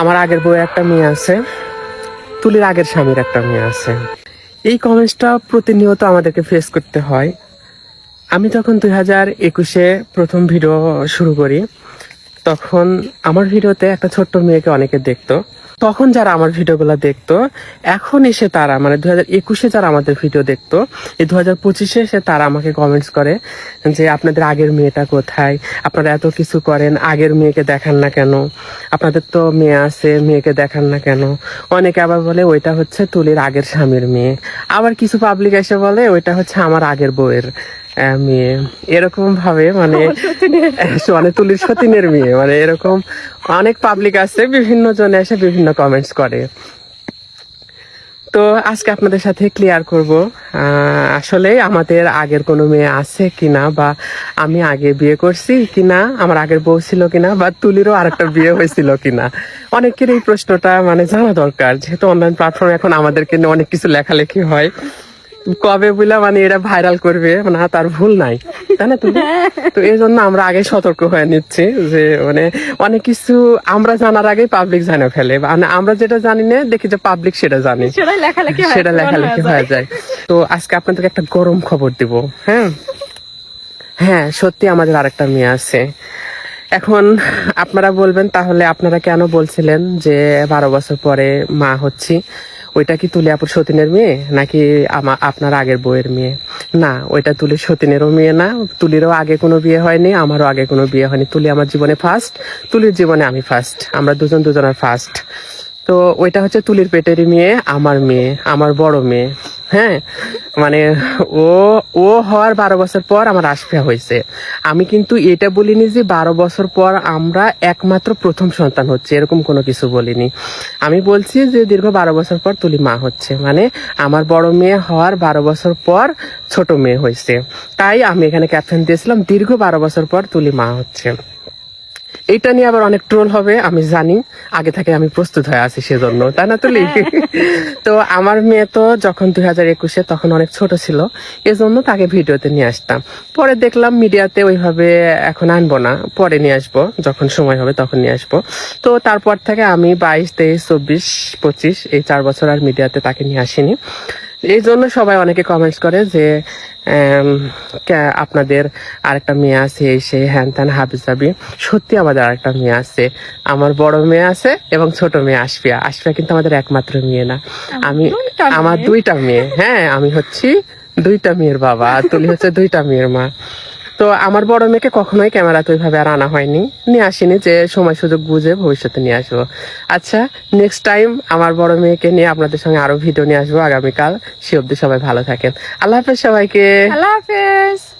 আমার আগের বউয়ের একটা মেয়ে আছে। তুলির আগের স্বামীর একটা মেয়ে আছে। এই কমেন্টসটা প্রতিনিয়ত আমাদেরকে ফেস করতে হয়। আমি তখন দুই হাজার একুশে প্রথম ভিডিও শুরু করি তখন আমার ভিডিওতে একটা ছোট্ট মেয়েকে অনেকে দেখতো। তখন যারা আমার ভিডিওগুলো দেখতো, এখন এসে তারা মানে দু হাজার একুশে যারা আমাদের ভিডিও দেখতো, এই দু হাজার পঁচিশে এসে তারা আমাকে কমেন্টস করে যে, আপনাদের আগের মেয়েটা কোথায়? আপনারা এত কিছু করেন, আগের মেয়েকে দেখান না কেন? আপনাদের তো মেয়ে আছে, মেয়েকে দেখান না কেন? অনেকে আবার বলে, ওইটা হচ্ছে তুলির আগের স্বামীর মেয়ে। আবার কিছু পাবলিক এসে বলে, ওইটা হচ্ছে আমার আগের বউয়ের মেয়ে এরকম ভাবে মানে মানে তুলির সতীনের মেয়ে মানে এরকম অনেক পাবলিক আছে বিভিন্ন জনে এসে বিভিন্ন কমেন্টস করে। তো আজকে আপনাদের সাথে ক্লিয়ার করব আসলে আমাদের আগের কোনো মেয়ে আছে কিনা বা আমি আগে বিয়ে করছি কিনা, আমার আগের বউ ছিল কিনা বা তুলিরও আরেকটা বিয়ে হয়েছিল কিনা। অনেকের এই প্রশ্নটা মানে জানা দরকার, যেহেতু অনলাইন প্ল্যাটফর্মে এখন আমাদেরকে নিয়ে অনেক কিছু লেখালেখি হয়। কবে বুলা মানে এরা ভাইরাল করবে? মানে তার ভুল নাই। তাই না তুমি? তো এই জন্য আমরা আগে সতর্ক হয়ে নিচ্ছি যে মানে অনেক কিছু আমরা জানার আগে পাবলিক জানে ফেলে। মানে আমরা যেটা জানি না দেখি যে পাবলিক সেটা জানে। সেটা লেখালেখি হয়ে হয়ে যায়। তো আজকে আপনাদেরকে একটা গরম খবর দিব হ্যাঁ? হ্যাঁ সত্যি আমাদের আরেকটা মেয়ে আছে। এখন আপনারা বলবেন তাহলে আপনারা কেন বলছিলেন যে বারো বছর পরে মা হচ্ছি? ওইটা কি তুলে আপুর সতীনের মেয়ে? নাকি আপনার আগের বইয়ের মেয়ে? না, ওইটা তুলে সতীনেরও মেয়ে না। তুলিরও আগে কোনো বিয়ে হয়নি, আমারও আগে কোনো বিয়ে হয়নি। তুলি আমার জীবনে ফার্স্ট তুলির জীবনে আমি ফার্স্ট আমরা দুজন দুজনের ফার্স্ট তো ওইটা হচ্ছে তুলির পেটেরই মেয়ে, আমার মেয়ে, আমার বড় মেয়ে। হ্যাঁ মানে ও ও হওয়ার বারো বছর পর আমার আশফিয়া হয়েছে। আমি কিন্তু এটা বলিনি যে বারো বছর পর আমরা একমাত্র প্রথম সন্তান হচ্ছে, এরকম কোনো কিছু বলিনি। আমি বলছি যে দীর্ঘ বারো বছর পর তুলি মা হচ্ছে মানে আমার বড় মেয়ে হওয়ার বারো বছর পর ছোট মেয়ে হয়েছে। তাই আমি এখানে ক্যাপশন দিয়েছিলাম, দীর্ঘ বারো বছর পর তুলি মা হচ্ছে। এটা নিয়ে আবার অনেক ট্রোল হবে আমি জানি। আগে থেকে আমি প্রস্তুত হয়ে আছি সেজন্য তাই না তুলি? তো আমার মেয়ে তো যখন দুই হাজার একুশে তখন অনেক ছোট ছিল এজন্য তাকে ভিডিওতে নিয়ে আসতাম। পরে দেখলাম মিডিয়াতে ওইভাবে এখন আনব না পরে নিয়ে আসব যখন সময় হবে তখন নিয়ে আসব। তো তারপর থেকে আমি বাইশ তেইশ চব্বিশ পঁচিশ এই চার বছর আর মিডিয়াতে তাকে নিয়ে আসিনি। এই জন্য সবাই অনেকে কমেন্টস করে যে আপনাদের আরেকটা মেয়ে আছে এই সেই হ্যান ত্যান হাবিজাবি সত্যি আমাদের আরেকটা মেয়ে আছে। আমার বড় মেয়ে আছে এবং ছোট মেয়ে আশফিয়া। আশফিয়া কিন্তু আমাদের একমাত্র মেয়ে না। আমি আমার দুইটা মেয়ে। হ্যাঁ আমি হচ্ছি দুইটা মেয়ের বাবা আর তুলি হচ্ছে দুইটা মেয়ের মা। তো আমার বড় মেয়েকে কখনোই ক্যামেরা ক্যামেরাতে ওইভাবে আর আনা হয়নি। নিয়ে আসিনি যে সময় সুযোগ বুঝে ভবিষ্যতে নিয়ে আসব। আচ্ছা নেক্সট টাইম আমার বড় মেয়েকে নিয়ে আপনাদের সঙ্গে আরও ভিডিও নিয়ে আসব আগামীকাল। সে অব্দি সবাই ভালো থাকেন। আল্লাহ হাফেজ সবাইকে। আল্লাহ হাফেজ।